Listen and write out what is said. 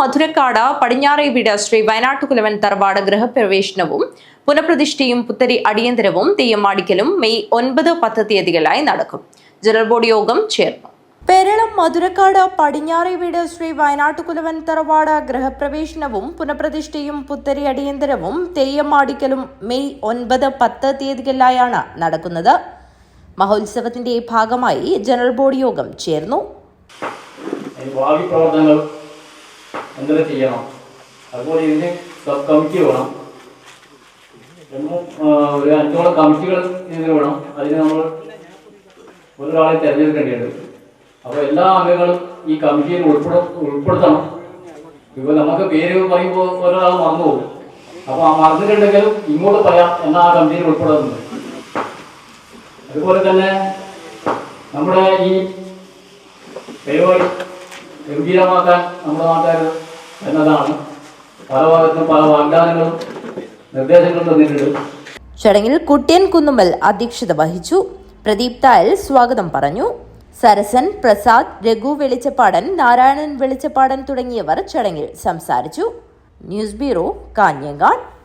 മധുരക്കാട് പടിഞ്ഞാറേവീട് ശ്രീ വയനാട്ടുകുലവൻ തറവാട് ഗൃഹപ്രവേശനവും പുനഃപ്രതിഷ്ഠയും പുത്തരി അടിയന്തരവും തെയ്യമ്മാടിക്കലും മെയ് ഒൻപത് പത്ത് തീയതികളായി നടക്കും. ജനറൽ ബോർഡ് യോഗം ചേർന്നു. പേരളം മധുരക്കാട് പടിഞ്ഞാറേവീട് ശ്രീ വയനാട്ടുകുലവൻ തറവാട് ഗൃഹപ്രവേശനവും പുനഃപ്രതിഷ്ഠയും പുത്തരി അടിയന്തരവും തെയ്യമ്മാടിക്കലും മെയ് ഒൻപത് പത്ത് തീയതികളിലായാണ് നടക്കുന്നത്. മഹോത്സവത്തിന്റെ ഭാഗമായി ജനറൽ ബോർഡ് യോഗം ചേർന്നു. ഭാവി പ്രവർത്തനങ്ങൾ എന്തെല്ലാം ചെയ്യണം. അതുപോലെ ഇതിന് സബ് കമ്മിറ്റി വേണം. ഒരു അഞ്ചോളം കമ്മിറ്റികൾ ഇതിന് വേണം. അതിന് നമ്മൾ ഒരാളെ തിരഞ്ഞെടുക്കേണ്ടതുണ്ട് അപ്പോൾ എല്ലാ അംഗങ്ങളും ഈ കമ്മിറ്റിയിൽ ഉൾപ്പെടു ഉൾപ്പെടുത്തണം. ഇപ്പോൾ നമുക്ക് പേര് പറയുമ്പോൾ ഒരാൾ മറന്നു പോകും. അപ്പോൾ ആ മറന്നിട്ടുണ്ടെങ്കിലും ഇങ്ങോട്ട് പറയാം എന്നാൽ ആ കമ്മിറ്റിയിൽ ഉൾപ്പെടുന്നത്. അതുപോലെ തന്നെ നമ്മുടെ ഈ പരിപാടി ഗംഭീരമാക്കാൻ നമ്മുടെ നാട്ടുകാർ എന്നതാണ് പല ഭാഗത്തും പല വാഗ്ദാനങ്ങളും നിർദ്ദേശങ്ങളും തന്നിട്ടുണ്ട്. ചടങ്ങിൽ കുട്ടിയൻ കുന്നുമ്മൽ അധ്യക്ഷത വഹിച്ചു. പ്രദീപ് തായൽ സ്വാഗതം പറഞ്ഞു. സരസൻ പ്രസാദ് രഘു വെളിച്ചപ്പാടൻ നാരായണൻ വെളിച്ചപ്പാടൻ തുടങ്ങിയവർ ചടങ്ങിൽ സംസാരിച്ചു. News bureau Kanhangad.